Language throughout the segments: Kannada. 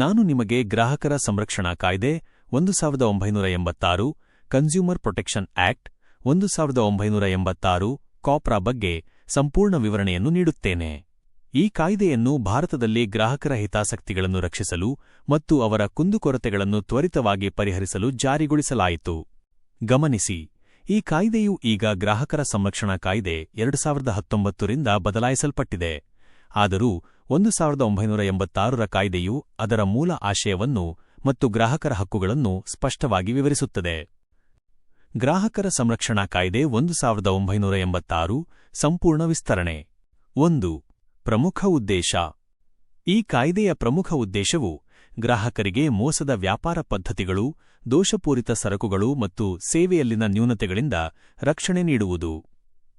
ನಾನು ನಿಮಗೆ ಗ್ರಾಹಕರ ಸಂರಕ್ಷಣಾ ಕಾಯ್ದೆ ಒಂದು ಸಾವಿರದ ಒಂಬೈನೂರ ಎಂಬತ್ತಾರು ಕನ್ಸ್ಯೂಮರ್ ಪ್ರೊಟೆಕ್ಷನ್ ಆಕ್ಟ್ ಒಂದು ಸಾವಿರದ ಒಂಬೈನೂರ ಎಂಬತ್ತಾರು ಕಾಪ್ರಾ ಬಗ್ಗೆ ಸಂಪೂರ್ಣ ವಿವರಣೆಯನ್ನು ನೀಡುತ್ತೇನೆ. ಈ ಕಾಯ್ದೆಯನ್ನು ಭಾರತದಲ್ಲಿ ಗ್ರಾಹಕರ ಹಿತಾಸಕ್ತಿಗಳನ್ನು ರಕ್ಷಿಸಲು ಮತ್ತು ಅವರ ಕುಂದುಕೊರತೆಗಳನ್ನು ತ್ವರಿತವಾಗಿ ಪರಿಹರಿಸಲು ಜಾರಿಗೊಳಿಸಲಾಯಿತು. ಗಮನಿಸಿ, ಈ ಕಾಯ್ದೆಯು ಈಗ ಗ್ರಾಹಕರ ಸಂರಕ್ಷಣಾ ಕಾಯ್ದೆ, ಎರಡು ಸಾವಿರದ ಹತ್ತೊಂಬತ್ತರಿಂದ ಬದಲಾಯಿಸಲ್ಪಟ್ಟಿದೆ. ಆದರೂ ಒಂದು ಸಾವಿರದ ಒಂಬೈನೂರ ಎಂಬತ್ತಾರರ ಕಾಯ್ದೆಯು ಅದರ ಮೂಲ ಆಶಯವನ್ನು ಮತ್ತು ಗ್ರಾಹಕರ ಹಕ್ಕುಗಳನ್ನು ಸ್ಪಷ್ಟವಾಗಿ ವಿವರಿಸುತ್ತದೆ. ಗ್ರಾಹಕರ ಸಂರಕ್ಷಣಾ ಕಾಯ್ದೆ ಒಂದು ಸಾವಿರದ ಒಂಬೈನೂರ ಎಂಬತ್ತಾರು, ಸಂಪೂರ್ಣ ವಿಸ್ತರಣೆ. ಒಂದು, ಪ್ರಮುಖ ಉದ್ದೇಶ. ಈ ಕಾಯ್ದೆಯ ಪ್ರಮುಖ ಉದ್ದೇಶವು ಗ್ರಾಹಕರಿಗೆ ಮೋಸದ ವ್ಯಾಪಾರ ಪದ್ಧತಿಗಳು, ದೋಷಪೂರಿತ ಸರಕುಗಳು ಮತ್ತು ಸೇವೆಯಲ್ಲಿನ ನ್ಯೂನತೆಗಳಿಂದ ರಕ್ಷಣೆ ನೀಡುವುದು.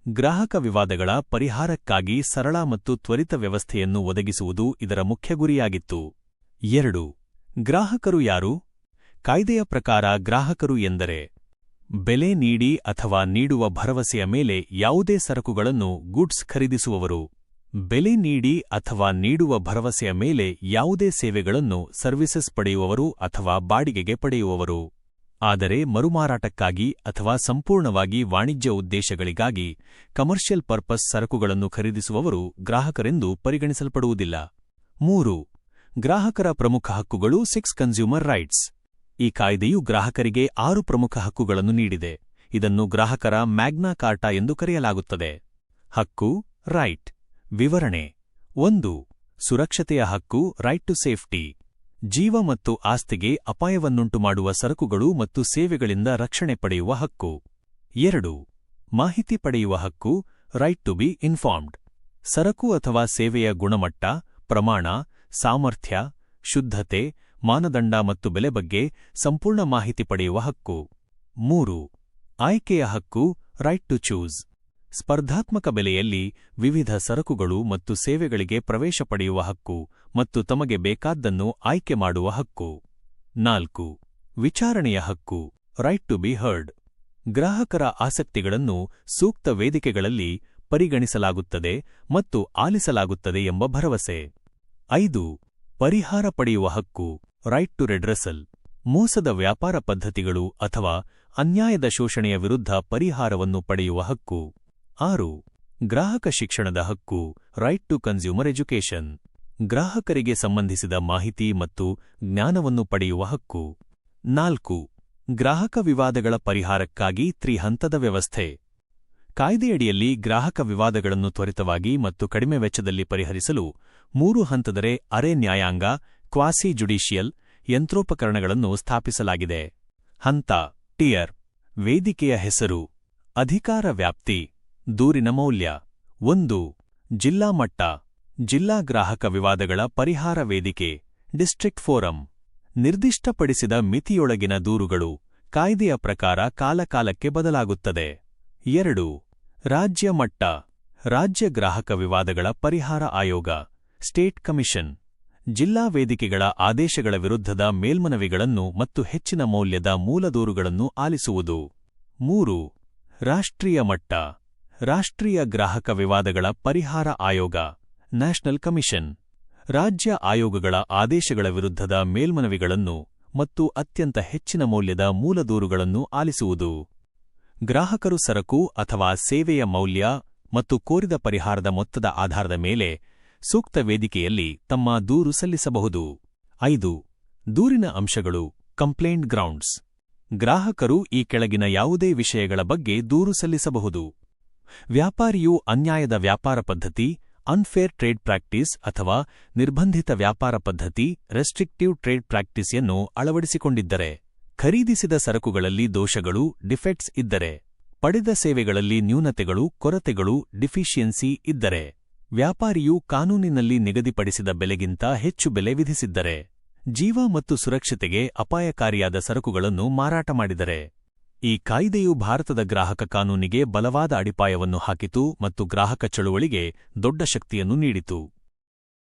ಗ್ರಾಹಕ ವಿವಾದಗಳ ಪರಿಹಾರಕ್ಕಾಗಿ ಸರಳ ಮತ್ತು ತ್ವರಿತ ವ್ಯವಸ್ಥೆಯನ್ನು ಒದಗಿಸುವುದು ಇದರ ಮುಖ್ಯ ಗುರಿಯಾಗಿತ್ತು. ಎರಡು. ಗ್ರಾಹಕರು ಯಾರು? ಕಾಯ್ದೆಯ ಪ್ರಕಾರ ಗ್ರಾಹಕರು ಎಂದರೆ ಬೆಲೆ ನೀಡಿ ಅಥವಾ ನೀಡುವ ಭರವಸೆಯ ಮೇಲೆ ಯಾವುದೇ ಸರಕುಗಳನ್ನು ಗುಡ್ಸ್ ಖರೀದಿಸುವವರು. ಬೆಲೆ ನೀಡಿ ಅಥವಾ ನೀಡುವ ಭರವಸೆಯ ಮೇಲೆ ಯಾವುದೇ ಸೇವೆಗಳನ್ನು ಸರ್ವಿಸಸ್ ಪಡೆಯುವವರು ಅಥವಾ ಬಾಡಿಗೆಗೆ ಪಡೆಯುವವರು. ಆದರೆ ಮರುಮಾರಾಟಕ್ಕಾಗಿ ಅಥವಾ ಸಂಪೂರ್ಣವಾಗಿ ವಾಣಿಜ್ಯ ಉದ್ದೇಶಗಳಿಗಾಗಿ ಕಮರ್ಷಿಯಲ್ ಪರ್ಪಸ್ ಸರಕುಗಳನ್ನು ಖರೀದಿಸುವವರು ಗ್ರಾಹಕರೆಂದು ಪರಿಗಣಿಸಲ್ಪಡುವುದಿಲ್ಲ. ಮೂರು, ಗ್ರಾಹಕರ ಪ್ರಮುಖ ಹಕ್ಕುಗಳು ಸಿಕ್ಸ್ ಕನ್ಸ್ಯೂಮರ್ ರೈಟ್ಸ್. ಈ ಕಾಯ್ದೆಯು ಗ್ರಾಹಕರಿಗೆ ಆರು ಪ್ರಮುಖ ಹಕ್ಕುಗಳನ್ನು ನೀಡಿದೆ. ಇದನ್ನು ಗ್ರಾಹಕರ ಮ್ಯಾಗ್ನಾ ಕಾರ್ಟಾ ಎಂದು ಕರೆಯಲಾಗುತ್ತದೆ. ಹಕ್ಕು, ರೈಟ್. ವಿವರಣೆ. ಒಂದು, ಸುರಕ್ಷತೆಯ ಹಕ್ಕು, ರೈಟ್ ಟು ಸೇಫ್ಟಿ. ಜೀವ ಮತ್ತು ಆಸ್ತಿಗೆ ಅಪಾಯವನ್ನುಂಟು ಮಾಡುವ ಸರಕುಗಳು ಮತ್ತು ಸೇವೆಗಳಿಂದ ರಕ್ಷಣೆ ಪಡೆಯುವ ಹಕ್ಕು. ಎರಡು. ಮಾಹಿತಿ ಪಡೆಯುವ ಹಕ್ಕು ರೈಟ್ ಟು ಬಿ ಇನ್ಫಾರ್ಮ್ಡ್ ಸರಕು ಅಥವಾ ಸೇವೆಯ ಗುಣಮಟ್ಟ, ಪ್ರಮಾಣ, ಸಾಮರ್ಥ್ಯ, ಶುದ್ಧತೆ, ಮಾನದಂಡ ಮತ್ತು ಬೆಲೆ ಬಗ್ಗೆ ಸಂಪೂರ್ಣ ಮಾಹಿತಿ ಪಡೆಯುವ ಹಕ್ಕು. ಮೂರು. ಆಯ್ಕೆಯ ಹಕ್ಕು ರೈಟ್ ಟು ಚೂಸ್ ಸ್ಪರ್ಧಾತ್ಮಕ ಬೆಲೆಯಲ್ಲಿ ವಿವಿಧ ಸರಕುಗಳು ಮತ್ತು ಸೇವೆಗಳಿಗೆ ಪ್ರವೇಶ ಪಡೆಯುವ ಹಕ್ಕು ಮತ್ತು ತಮಗೆ ಬೇಕಾದ್ದನ್ನು ಆಯ್ಕೆ ಮಾಡುವ ಹಕ್ಕು. ನಾಲ್ಕು. ವಿಚಾರಣೆಯ ಹಕ್ಕು. ರೈಟ್ ಟು ಬಿ ಹರ್ಡ್ ಗ್ರಾಹಕರ ಆಸಕ್ತಿಗಳನ್ನು ಸೂಕ್ತ ವೇದಿಕೆಗಳಲ್ಲಿ ಪರಿಗಣಿಸಲಾಗುತ್ತದೆ ಮತ್ತು ಆಲಿಸಲಾಗುತ್ತದೆ ಎಂಬ ಭರವಸೆ. ಐದು. ಪರಿಹಾರ ಪಡೆಯುವ ಹಕ್ಕು. ರೈಟ್ ಟು ರೆಡ್ರೆಸಲ್ ಮೋಸದ ವ್ಯಾಪಾರ ಪದ್ಧತಿಗಳು ಅಥವಾ ಅನ್ಯಾಯದ ಶೋಷಣೆಯ ವಿರುದ್ಧ ಪರಿಹಾರವನ್ನು ಪಡೆಯುವ ಹಕ್ಕು. ಆರು, ಗ್ರಾಹಕ ಶಿಕ್ಷಣದ ಹಕ್ಕು ರೈಟ್ ಟು ಕನ್ಸ್ಯೂಮರ್ ಎಜುಕೇಷನ್ ಗ್ರಾಹಕರಿಗೆ ಸಂಬಂಧಿಸಿದ ಮಾಹಿತಿ ಮತ್ತು ಜ್ಞಾನವನ್ನು ಪಡೆಯುವ ಹಕ್ಕು. ನಾಲ್ಕು, ಗ್ರಾಹಕ ವಿವಾದಗಳ ಪರಿಹಾರಕ್ಕಾಗಿ ತ್ರಿಹಂತದ ವ್ಯವಸ್ಥೆ. ಕಾಯ್ದೆಯಡಿಯಲ್ಲಿ ಗ್ರಾಹಕ ವಿವಾದಗಳನ್ನು ತ್ವರಿತವಾಗಿ ಮತ್ತು ಕಡಿಮೆ ವೆಚ್ಚದಲ್ಲಿ ಪರಿಹರಿಸಲು ಮೂರು ಹಂತದರೆ ಅರೆ ನ್ಯಾಯಾಂಗ, ಕ್ವಾಸಿ ಜುಡಿಷಿಯಲ್ ಯಂತ್ರೋಪಕರಣಗಳನ್ನು ಸ್ಥಾಪಿಸಲಾಗಿದೆ. ಹಂತ, ಟಿಯರ್, ವೇದಿಕೆಯ ಹೆಸರು, ಅಧಿಕಾರ ವ್ಯಾಪ್ತಿ. ದೂರಿನ ಮೌಲ್ಯ. ಒಂದು. ಜಿಲ್ಲಾ ಮಟ್ಟ. ಜಿಲ್ಲಾ ಗ್ರಾಹಕ ವಿವಾದಗಳ ಪರಿಹಾರ ವೇದಿಕೆ. District forum. ನಿರ್ದಿಷ್ಟಪಡಿಸಿದ ಮಿತಿಯೊಳಗಿನ ದೂರುಗಳು ಕಾಯ್ದೆಯ ಪ್ರಕಾರ ಕಾಲಕಾಲಕ್ಕೆ ಬದಲಾಗುತ್ತದೆ. ಎರಡು. ರಾಜ್ಯ ಮಟ್ಟ. ರಾಜ್ಯ ಗ್ರಾಹಕ ವಿವಾದಗಳ ಪರಿಹಾರ ಆಯೋಗ. State commission. ಜಿಲ್ಲಾ ವೇದಿಕೆಗಳ ಆದೇಶಗಳ ವಿರುದ್ಧದ ಮೇಲ್ಮನವಿಗಳನ್ನು ಮತ್ತು ಹೆಚ್ಚಿನ ಮೌಲ್ಯದ ಮೂಲ ದೂರುಗಳನ್ನು ಆಲಿಸುವುದು. ಮೂರು. ರಾಷ್ಟ್ರೀಯ ಮಟ್ಟ. ರಾಷ್ಟ್ರೀಯ ಗ್ರಾಹಕ ವಿವಾದಗಳ ಪರಿಹಾರ ಆಯೋಗ, ನ್ಯಾಷನಲ್ ಕಮಿಷನ್. ರಾಜ್ಯ ಆಯೋಗಗಳ ಆದೇಶಗಳ ವಿರುದ್ಧದ ಮೇಲ್ಮನವಿಗಳನ್ನು ಮತ್ತು ಅತ್ಯಂತ ಹೆಚ್ಚಿನ ಮೌಲ್ಯದ ಮೂಲದೂರುಗಳನ್ನು ಆಲಿಸುವುದು. ಗ್ರಾಹಕರು ಸರಕು ಅಥವಾ ಸೇವೆಯ ಮೌಲ್ಯ ಮತ್ತು ಕೋರಿದ ಪರಿಹಾರದ ಮೊತ್ತದ ಆಧಾರದ ಮೇಲೆ ಸೂಕ್ತ ವೇದಿಕೆಯಲ್ಲಿ ತಮ್ಮ ದೂರು ಸಲ್ಲಿಸಬಹುದು. ಐದು, ದೂರಿನ ಅಂಶಗಳು, ಕಂಪ್ಲೇಂಟ್ ಗ್ರೌಂಡ್ಸ್. ಗ್ರಾಹಕರು ಈ ಕೆಳಗಿನ ಯಾವುದೇ ವಿಷಯಗಳ ಬಗ್ಗೆ ದೂರು ಸಲ್ಲಿಸಬಹುದು. ವ್ಯಾಪಾರಿಯು ಅನ್ಯಾಯದ ವ್ಯಾಪಾರ ಪದ್ಧತಿ ಅನ್ಫೇರ್ ಟ್ರೇಡ್ ಪ್ರಾಕ್ಟೀಸ್ ಅಥವಾ ನಿರ್ಬಂಧಿತ ವ್ಯಾಪಾರ ಪದ್ಧತಿ ರೆಸ್ಟ್ರಿಕ್ಟಿವ್ ಟ್ರೇಡ್ ಪ್ರಾಕ್ಟೀಸ್ಯನ್ನು ಅಳವಡಿಸಿಕೊಂಡಿದ್ದರೆ, ಖರೀದಿಸಿದ ಸರಕುಗಳಲ್ಲಿ ದೋಷಗಳು ಡಿಫೆಕ್ಟ್ಸ್ ಇದ್ದರೆ, ಪಡೆದ ಸೇವೆಗಳಲ್ಲಿ ನ್ಯೂನತೆಗಳು, ಕೊರತೆಗಳು ಡಿಫಿಷಿಯನ್ಸಿ ಇದ್ದರೆ, ವ್ಯಾಪಾರಿಯು ಕಾನೂನಿನಲ್ಲಿ ನಿಗದಿಪಡಿಸಿದ ಬೆಲೆಗಿಂತ ಹೆಚ್ಚು ಬೆಲೆ ವಿಧಿಸಿದ್ದರೆ, ಜೀವ ಮತ್ತು ಸುರಕ್ಷತೆಗೆ ಅಪಾಯಕಾರಿಯಾದ ಸರಕುಗಳನ್ನು ಮಾರಾಟ ಮಾಡಿದರೆ. ಈ ಕಾಯ್ದೆಯು ಭಾರತದ ಗ್ರಾಹಕ ಕಾನೂನಿಗೆ ಬಲವಾದ ಅಡಿಪಾಯವನ್ನು ಹಾಕಿತು ಮತ್ತು ಗ್ರಾಹಕ ಚಳುವಳಿಗೆ ದೊಡ್ಡ ಶಕ್ತಿಯನ್ನು ನೀಡಿತು.